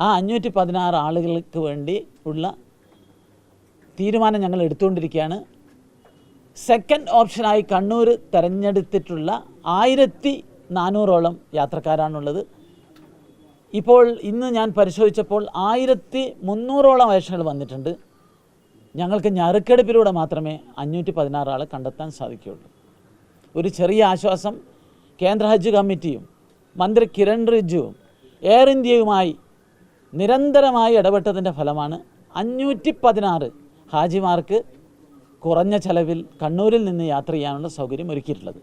ആ അഞ്ഞൂറ്റി പതിനാറ് ആളുകൾക്ക് വേണ്ടി ഉള്ള തീരുമാനം ഞങ്ങൾ എടുത്തുകൊണ്ടിരിക്കുകയാണ്. സെക്കൻഡ് ഓപ്ഷനായി കണ്ണൂർ തിരഞ്ഞെടുത്തിട്ടുള്ള ആയിരത്തി നാനൂറോളം യാത്രക്കാരാണുള്ളത്. ഇപ്പോൾ ഇന്ന് ഞാൻ പരിശോധിച്ചപ്പോൾ ആയിരത്തി മുന്നൂറോളം അപേക്ഷകൾ വന്നിട്ടുണ്ട്. ഞങ്ങൾക്ക് ഞറുക്കെടുപ്പിലൂടെ മാത്രമേ അഞ്ഞൂറ്റി പതിനാറ് ആളെ കണ്ടെത്താൻ സാധിക്കുകയുള്ളൂ. ഒരു ചെറിയ ആശ്വാസം കേന്ദ്ര ഹജ്ജ് കമ്മിറ്റിയും മന്ത്രി കിരൺ റിജുവും എയർ ഇന്ത്യയുമായി നിരന്തരമായി ഇടപെട്ടതിന്റെ ഫലമാണ് അഞ്ഞൂറ്റി പതിനാറ് ഹാജിമാർക്ക് കുറഞ്ഞ ചെലവിൽ കണ്ണൂരിൽ നിന്ന് യാത്ര ചെയ്യാനുള്ള സൗകര്യം ഒരുക്കിയിട്ടുള്ളത്.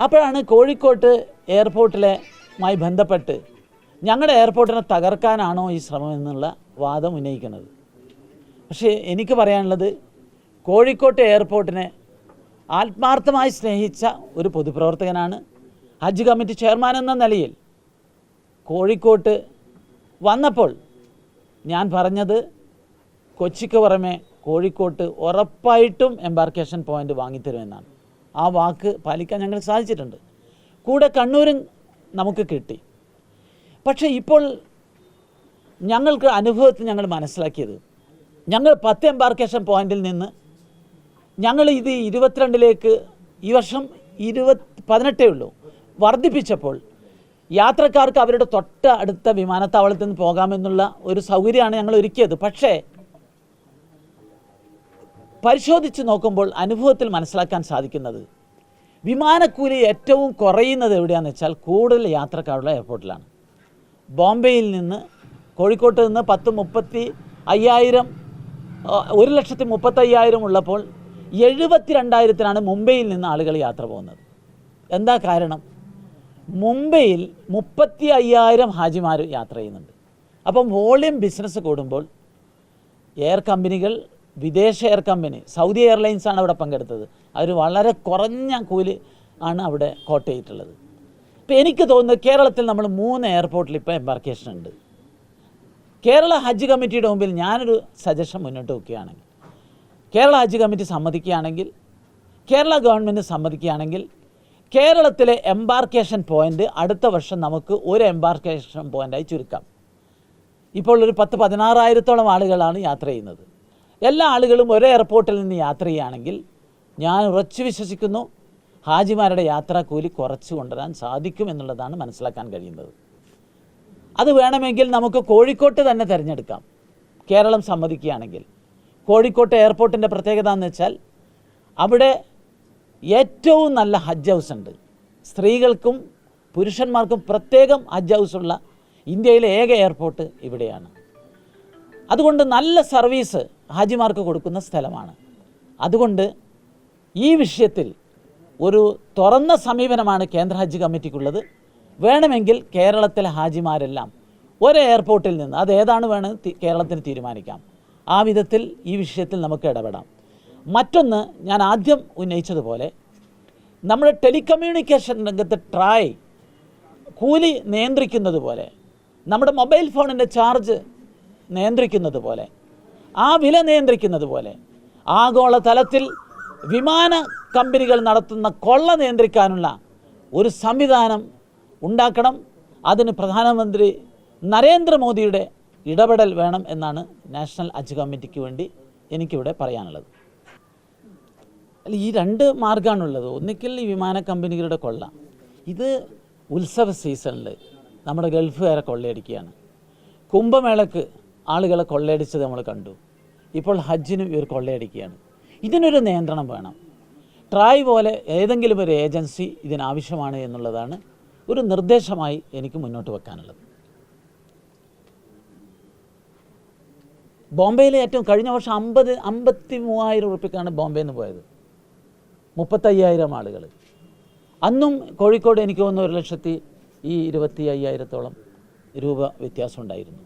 അപ്പോഴാണ് കോഴിക്കോട്ട് എയർപോർട്ടിലെ മായി ബന്ധപ്പെട്ട് ഞങ്ങളുടെ എയർപോർട്ടിനെ തകർക്കാനാണോ ഈ ശ്രമം എന്നുള്ള വാദം ഉന്നയിക്കുന്നത്. പക്ഷേ എനിക്ക് പറയാനുള്ളത് കോഴിക്കോട്ട് എയർപോർട്ടിനെ ആത്മാർത്ഥമായി സ്നേഹിച്ച ഒരു പൊതുപ്രവർത്തകനാണ് ഹജ്ജ് കമ്മിറ്റി ചെയർമാൻ എന്ന നിലയിൽ കോഴിക്കോട്ട് വന്നപ്പോൾ ഞാൻ പറഞ്ഞത് കൊച്ചിക്ക് പുറമെ കോഴിക്കോട്ട് ഉറപ്പായിട്ടും എംബാർക്കേഷൻ പോയിന്റ് വാങ്ങിത്തരുമെന്നാണ്. ആ വാക്ക് പാലിക്കാൻ ഞങ്ങൾ സാധിച്ചിട്ടുണ്ട്. കൂടെ കണ്ണൂരും നമുക്ക് കിട്ടി. പക്ഷേ ഇപ്പോൾ ഞങ്ങൾക്ക് അനുഭവത്തിൽ ഞങ്ങൾ മനസ്സിലാക്കിയത് ഞങ്ങൾ പത്ത് എംബാർക്കേഷൻ പോയിന്റിൽ നിന്ന് ഞങ്ങൾ ഇത് ഇരുപത്തിരണ്ടിലേക്ക് ഈ വർഷം ഇരുപത് പതിനെട്ടേ ഉള്ളൂ. വർദ്ധിപ്പിച്ചപ്പോൾ യാത്രക്കാർക്ക് അവരുടെ തൊട്ട അടുത്ത വിമാനത്താവളത്തിൽ നിന്ന് പോകാമെന്നുള്ള ഒരു സൗകര്യമാണ് ഞങ്ങൾ ഒരുക്കിയത്. പക്ഷേ പരിശോധിച്ച് നോക്കുമ്പോൾ അനുഭവത്തിൽ മനസ്സിലാക്കാൻ സാധിക്കുന്നത് വിമാനക്കൂലി ഏറ്റവും കുറയുന്നത് എവിടെയാണെന്ന് വെച്ചാൽ കൂടുതൽ യാത്രക്കാരുള്ള എയർപോർട്ടിലാണ്. ബോംബെയിൽ നിന്ന് കോഴിക്കോട്ട് നിന്ന് പത്ത് മുപ്പത്തി അയ്യായിരം ഒരു ലക്ഷത്തി മുപ്പത്തയ്യായിരം ഉള്ളപ്പോൾ എഴുപത്തി രണ്ടായിരത്തിനാണ് മുംബൈയിൽ നിന്ന് ആളുകൾ യാത്ര പോകുന്നത്. എന്താ കാരണം? മുംബൈയിൽ മുപ്പത്തി അയ്യായിരം ഹാജിമാർ യാത്ര ചെയ്യുന്നുണ്ട്. അപ്പം വോളിയം ബിസിനസ് കൂടുമ്പോൾ എയർ കമ്പനികൾ വിദേശ എയർ കമ്പനി സൗദി എയർലൈൻസ് ആണ് അവിടെ പങ്കെടുത്തത്. അവർ വളരെ കുറഞ്ഞ കൂലി ആണ് അവിടെ കോട്ട് ചെയ്തിട്ടുള്ളത് ഇപ്പം എനിക്ക് തോന്നുന്നത് കേരളത്തിൽ നമ്മൾ മൂന്ന് എയർപോർട്ടിൽ ഇപ്പോൾ എംബാർക്കേഷൻ ഉണ്ട്. കേരള ഹജ്ജ് കമ്മിറ്റിയുടെ മുമ്പിൽ ഞാനൊരു സജഷൻ മുന്നോട്ട് വയ്ക്കുകയാണെങ്കിൽ കേരള ഹജ്ജ് കമ്മിറ്റി സമ്മതിക്കുകയാണെങ്കിൽ കേരള ഗവൺമെന്റ് സമ്മതിക്കുകയാണെങ്കിൽ കേരളത്തിലെ എംബാർക്കേഷൻ പോയിന്റ് അടുത്ത വർഷം നമുക്ക് ഒരു എംബാർക്കേഷൻ പോയിന്റായി ചുരുക്കാം. ഇപ്പോൾ ഒരു പത്ത് പതിനാറായിരത്തോളം ആളുകളാണ് യാത്ര ചെയ്യുന്നത്. എല്ലാ ആളുകളും ഒരേ എയർപോർട്ടിൽ നിന്ന് യാത്ര ചെയ്യുകയാണെങ്കിൽ ഞാൻ ഉറച്ചു വിശ്വസിക്കുന്നു ഹാജിമാരുടെ യാത്രാ കൂലി കുറച്ച് കൊണ്ടുവരാൻ സാധിക്കും എന്നുള്ളതാണ് മനസ്സിലാക്കാൻ കഴിയുന്നത്. അത് വേണമെങ്കിൽ നമുക്ക് കോഴിക്കോട്ട് തന്നെ തിരഞ്ഞെടുക്കാം. കേരളം സമ്മതിക്കുകയാണെങ്കിൽ കോഴിക്കോട്ട് എയർപോർട്ടിന്റെ പ്രത്യേകത എന്ന് വെച്ചാൽ അവിടെ ഏറ്റവും നല്ല ഹജ്ജ് ഹൗസ് ഉണ്ട്. സ്ത്രീകൾക്കും പുരുഷന്മാർക്കും പ്രത്യേകം ഹജ്ജ് ഹൗസുള്ള ഇന്ത്യയിലെ ഏക എയർപോർട്ട് ഇവിടെയാണ്. അതുകൊണ്ട് നല്ല സർവീസ് ഹാജിമാർക്ക് കൊടുക്കുന്ന സ്ഥലമാണ്. അതുകൊണ്ട് ഈ വിഷയത്തിൽ ഒരു തുറന്ന സമീപനമാണ് കേന്ദ്ര ഹജ്ജ് കമ്മിറ്റിക്കുള്ളത്. വേണമെങ്കിൽ കേരളത്തിലെ ഹാജിമാരെല്ലാം ഒരു എയർപോർട്ടിൽ നിന്ന് അത് ഏതാണ് വേണം കേരളത്തിന് തീരുമാനിക്കാം. ആ വിധത്തിൽ ഈ വിഷയത്തിൽ നമുക്ക് ഇടപെടാം. മറ്റൊന്ന് ഞാൻ ആദ്യം ഉന്നയിച്ചതുപോലെ നമ്മുടെ ടെലികമ്മ്യൂണിക്കേഷൻ രംഗത്ത് ട്രായ് കൂലി നിയന്ത്രിക്കുന്നത് പോലെ നമ്മുടെ മൊബൈൽ ഫോണിന്റെ ചാർജ് നിയന്ത്രിക്കുന്നത് പോലെ ആ വില നിയന്ത്രിക്കുന്നത് പോലെ ആഗോള തലത്തിൽ വിമാന കമ്പനികൾ നടത്തുന്ന കൊള്ള നിയന്ത്രിക്കാനുള്ള ഒരു സംവിധാനം ഉണ്ടാക്കണം. അതിന് പ്രധാനമന്ത്രി നരേന്ദ്രമോദിയുടെ ഇടപെടൽ വേണം എന്നാണ് നാഷണൽ ഹജ്ജ് കമ്മിറ്റിക്ക് വേണ്ടി എനിക്കിവിടെ പറയാനുള്ളത്. അല്ല ഈ രണ്ട് മാർഗമാണുള്ളത് ഒന്നിക്കൽ ഈ വിമാന കമ്പനികളുടെ കൊള്ള. ഇത് ഉത്സവ സീസണിൽ നമ്മുടെ ഗൾഫുകാരെ കൊള്ളയടിക്കുകയാണ്. കുംഭമേളക്ക് ആളുകളെ കൊള്ളയടിച്ചത് നമ്മൾ കണ്ടു. ഇപ്പോൾ ഹജ്ജിനും ഇവർ കൊള്ളയടിക്കുകയാണ്. ഇതിനൊരു നിയന്ത്രണം വേണം. ട്രായ് പോലെ ഏതെങ്കിലും ഒരു ഏജൻസി ഇതിനാവശ്യമാണ് എന്നുള്ളതാണ് ഒരു നിർദ്ദേശമായി എനിക്ക് മുന്നോട്ട് വെക്കാനുള്ളത്. ബോംബെയിലെ ഏറ്റവും കഴിഞ്ഞ വർഷം അമ്പത് അമ്പത്തി മൂവായിരം ഉറുപ്പിക്കാണ് ബോംബെയിൽ നിന്ന് പോയത്. മുപ്പത്തയ്യായിരം ആളുകൾ അന്നും കോഴിക്കോട് എനിക്ക് തോന്നുന്നു ഒരു ലക്ഷത്തി ഈ ഇരുപത്തി അയ്യായിരത്തോളം രൂപ വ്യത്യാസം ഉണ്ടായിരുന്നു.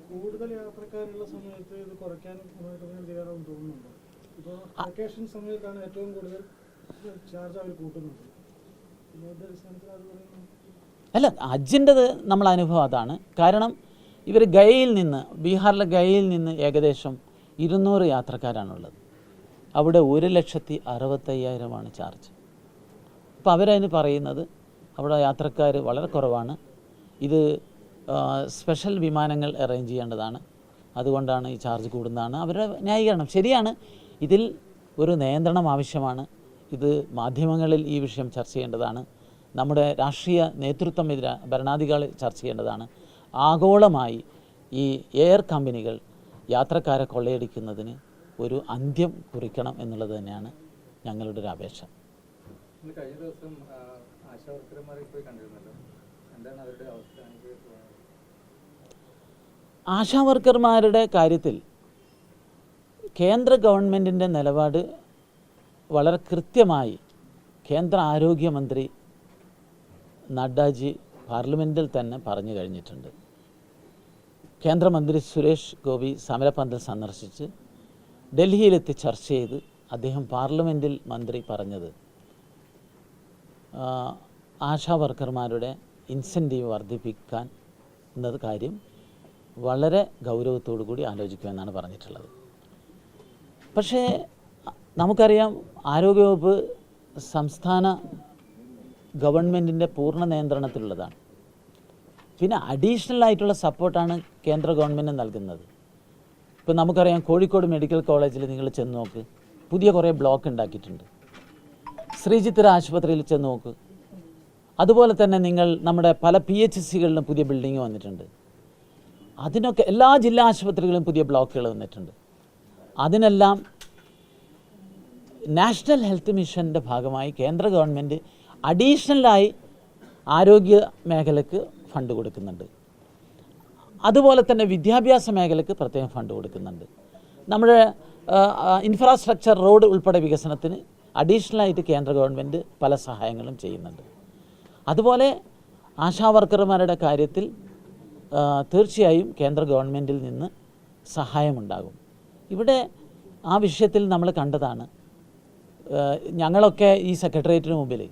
അല്ല ഹജ്ജിന്റെത് നമ്മളെ അനുഭവം അതാണ്. കാരണം ഇവർ ഗയയിൽ നിന്ന് ബീഹാറിലെ ഗയയിൽ നിന്ന് ഏകദേശം ഇരുന്നൂറ് യാത്രക്കാരാണുള്ളത്. അവിടെ ഒരു ലക്ഷത്തി അറുപത്തയ്യായിരമാണ് ചാർജ്. അപ്പോൾ അവരതിന് പറയുന്നത് അവിടെ യാത്രക്കാർ വളരെ കുറവാണ്. ഇത് സ്പെഷ്യൽ വിമാനങ്ങൾ അറേഞ്ച് ചെയ്യേണ്ടതാണ്. അതുകൊണ്ടാണ് ഈ ചാർജ് കൂടുന്നതാണ്. അവരുടെ ന്യായീകരണം ശരിയാണ്. ഇതിൽ ഒരു നിയന്ത്രണം ആവശ്യമാണ്. ഇത് മാധ്യമങ്ങളിൽ ഈ വിഷയം ചർച്ച ചെയ്യേണ്ടതാണ്. നമ്മുടെ രാഷ്ട്രീയ നേതൃത്വം ഇതിന് ഭരണാധികാരികൾ ചർച്ച ചെയ്യേണ്ടതാണ്. ആഗോളമായി ഈ എയർ കമ്പനികൾ യാത്രക്കാരെ കൊള്ളയടിക്കുന്നതിന് ഒരു അന്ത്യം കുറിക്കണം എന്നുള്ളത് തന്നെയാണ് ഞങ്ങളുടെ ഒരു അപേക്ഷ. കഴിഞ്ഞ ദിവസം ആശാവർക്കർമാരെ പോയി കണ്ടിരുന്നല്ലോ. എന്താണ് അവരുടെ അവസ്ഥ? എനിക്ക് ആശാ വർക്കർമാരുടെ കാര്യത്തിൽ കേന്ദ്ര ഗവൺമെന്റിന്റെ നിലപാട് വളരെ കൃത്യമായി കേന്ദ്ര ആരോഗ്യമന്ത്രി നഡ്ഡാജി പാർലമെന്റിൽ തന്നെ പറഞ്ഞു കഴിഞ്ഞിട്ടുണ്ട്. കേന്ദ്രമന്ത്രി സുരേഷ് ഗോപി സമരപന്തൽ സന്ദർശിച്ച് ഡൽഹിയിലെത്തി ചർച്ച ചെയ്ത് അദ്ദേഹം പാർലമെന്റിൽ മന്ത്രി പറഞ്ഞത് ആശാ വർക്കർമാരുടെ ഇൻസെന്റീവ് വർദ്ധിപ്പിക്കാൻ എന്നത് കാര്യം വളരെ ഗൗരവത്തോടു കൂടി ആലോചിക്കുമെന്നാണ് പറഞ്ഞിട്ടുള്ളത്. പക്ഷേ നമുക്കറിയാം ആരോഗ്യവകുപ്പ് സംസ്ഥാന ഗവൺമെന്റിന്റെ പൂർണ നിയന്ത്രണത്തിലുള്ളതാണ്. പിന്നെ അഡീഷണൽ ആയിട്ടുള്ള സപ്പോർട്ടാണ് കേന്ദ്ര ഗവൺമെന്റ് നൽകുന്നത്. ഇപ്പം നമുക്കറിയാം കോഴിക്കോട് മെഡിക്കൽ കോളേജിൽ നിങ്ങൾ ചെന്ന് നോക്ക്. പുതിയ കുറേ ബ്ലോക്ക് ഉണ്ടാക്കിയിട്ടുണ്ട്. ശ്രീചിത്തിര ആശുപത്രിയിൽ ചെന്ന് നോക്ക്. അതുപോലെ തന്നെ നിങ്ങൾ നമ്മുടെ പല പി എച്ച് സികളിലും പുതിയ ബിൽഡിംഗ് വന്നിട്ടുണ്ട്. അതിനൊക്കെ എല്ലാ ജില്ലാ ആശുപത്രികളിലും പുതിയ ബ്ലോക്കുകൾ വന്നിട്ടുണ്ട്. അതിനെല്ലാം നാഷണൽ ഹെൽത്ത് മിഷന്റെ ഭാഗമായി കേന്ദ്ര ഗവൺമെന്റ് അഡീഷണലായി ആരോഗ്യ മേഖലയ്ക്ക് ഫണ്ട് കൊടുക്കുന്നുണ്ട്. അതുപോലെ തന്നെ വിദ്യാഭ്യാസ മേഖലയ്ക്ക് പ്രത്യേകം ഫണ്ട് കൊടുക്കുന്നുണ്ട്. നമ്മുടെ ഇൻഫ്രാസ്ട്രക്ചർ റോഡ് ഉൾപ്പെടെ വികസനത്തിന് അഡീഷണലായിട്ട് കേന്ദ്ര ഗവൺമെന്റ് പല സഹായങ്ങളും ചെയ്യുന്നുണ്ട്. അതുപോലെ ആശാവർക്കർമാരുടെ കാര്യത്തിൽ തീർച്ചയായും കേന്ദ്ര ഗവൺമെന്റിൽ നിന്ന് സഹായമുണ്ടാകും. ഇവിടെ ആ വിഷയത്തിൽ നമ്മൾ കണ്ടതാണ് ഞങ്ങളൊക്കെ ഈ സെക്രട്ടേറിയറ്റിന് മുമ്പിൽ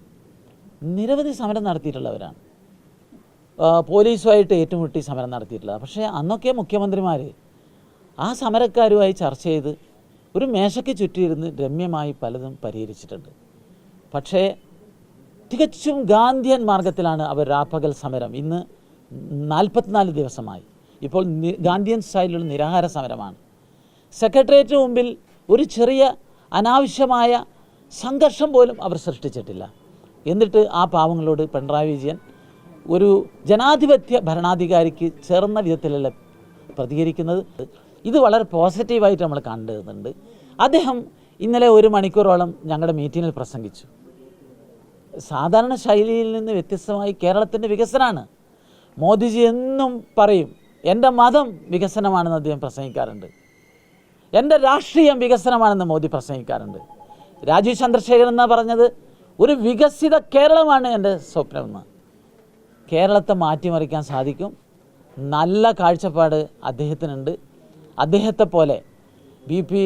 നിരവധി സമരം നടത്തിയിട്ടുള്ളവരാണ്. പോലീസുമായിട്ട് ഏറ്റുമുട്ടി സമരം നടത്തിയിട്ടുള്ളത് പക്ഷേ അന്നൊക്കെ മുഖ്യമന്ത്രിമാർ ആ സമരക്കാരുമായി ചർച്ച ചെയ്ത് ഒരു മേശയ്ക്ക് ചുറ്റിയിരുന്ന് രമ്യമായി പലതും പരിഹരിച്ചിട്ടുണ്ട്. പക്ഷേ തികച്ചും ഗാന്ധിയൻ മാർഗത്തിലാണ് അവർ രാപ്പകൽ സമരം. ഇന്ന് നാൽപ്പത്തിനാല് ദിവസമായി. ഇപ്പോൾ ഗാന്ധിയൻ സ്റ്റൈലിലുള്ള നിരാഹാര സമരമാണ്. സെക്രട്ടേറിയറ്റിന് മുമ്പിൽ ഒരു ചെറിയ അനാവശ്യമായ സംഘർഷം പോലും അവർ സൃഷ്ടിച്ചിട്ടില്ല. എന്നിട്ട് ആ പാവങ്ങളോട് പിണറായി വിജയൻ ഒരു ജനാധിപത്യ ഭരണാധികാരിക്ക് ചേർന്ന വിധത്തിലല്ല പ്രതികരിക്കുന്നത്? ഇത് വളരെ പോസിറ്റീവായിട്ട് നമ്മൾ കണ്ടിരുന്നുണ്ട് അദ്ദേഹം ഇന്നലെ ഒരു മണിക്കൂറോളം ഞങ്ങളുടെ മീറ്റിങ്ങിൽ പ്രസംഗിച്ചു. സാധാരണ ശൈലിയിൽ നിന്ന് വ്യത്യസ്തമായി കേരളത്തിന്റെ വികസനമാണ് മോദിജി എന്നും പറയും എന്റെ മതം വികസനമാണെന്ന് അദ്ദേഹം പ്രസംഗിക്കാറുണ്ട്. എന്റെ രാഷ്ട്രീയം വികസനമാണെന്ന് മോദി പ്രസംഗിക്കാറുണ്ട്. രാജീവ് ചന്ദ്രശേഖരൻ എന്നാണ് പറഞ്ഞത് ഒരു വികസിത കേരളമാണ് എന്റെ സ്വപ്നമെന്ന് കേരളത്തെ മാറ്റിമറിക്കാൻ സാധിക്കും. നല്ല കാഴ്ചപ്പാട് അദ്ദേഹത്തിനുണ്ട്. അദ്ദേഹത്തെ പോലെ B P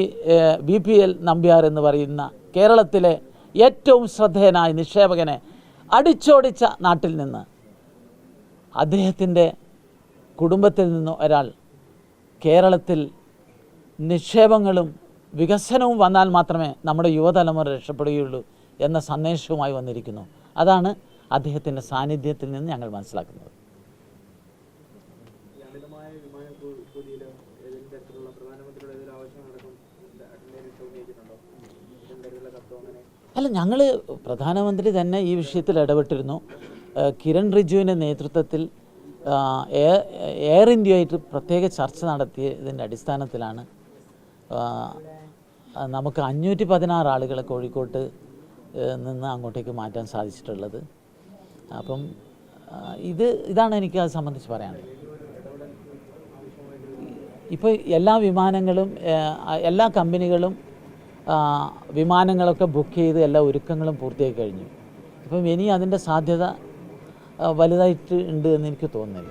B P L Nambiar എന്ന് പറയുന്ന കേരളത്തിലെ ഏറ്റവും ശ്രദ്ധേയനായ നിക്ഷേപകനെ അടിച്ചോടിച്ച നാട്ടിൽ നിന്ന് അദ്ദേഹത്തിന്റെ കുടുംബത്തിൽ നിന്ന് ഒരാൾ കേരളത്തിൽ നിക്ഷേപങ്ങളും വികസനവും വന്നാൽ മാത്രമേ നമ്മുടെ യുവതലമുറ രക്ഷപ്പെടുകയുള്ളൂ എന്ന സന്ദേശവുമായി വന്നിരിക്കുന്നു. അതാണ് അദ്ദേഹത്തിന്റെ സാന്നിധ്യത്തിൽ നിന്ന് ഞങ്ങൾ മനസ്സിലാക്കുന്നത്. അല്ല ഞങ്ങൾ പ്രധാനമന്ത്രി തന്നെ ഈ വിഷയത്തിൽ ഇടപെട്ടിരുന്നു. കിരൺ റിജുവിന്റെ നേതൃത്വത്തിൽ എയർ എയർ ഇന്ത്യയായിട്ട് പ്രത്യേക ചർച്ച നടത്തിയതിന്റെ അടിസ്ഥാനത്തിലാണ് നമുക്ക് അഞ്ഞൂറ്റി പതിനാറ് ആളുകളെ കോഴിക്കോട്ട് നിന്ന് അങ്ങോട്ടേക്ക് മാറ്റാൻ സാധിച്ചിട്ടുള്ളത്. അപ്പം ഇത് ഇതാണ് എനിക്ക് അത് സംബന്ധിച്ച് പറയാനുള്ളത്. ഇപ്പോൾ എല്ലാ വിമാനങ്ങളും എല്ലാ കമ്പനികളും വിമാനങ്ങളൊക്കെ ബുക്ക് ചെയ്ത് എല്ലാ ഒരുക്കങ്ങളും പൂർത്തിയാക്കി കഴിഞ്ഞു. ഇപ്പം ഇനി അതിന്റെ സാധ്യത വലുതായിട്ട് ഉണ്ട് എന്ന് എനിക്ക് തോന്നുന്നില്ല.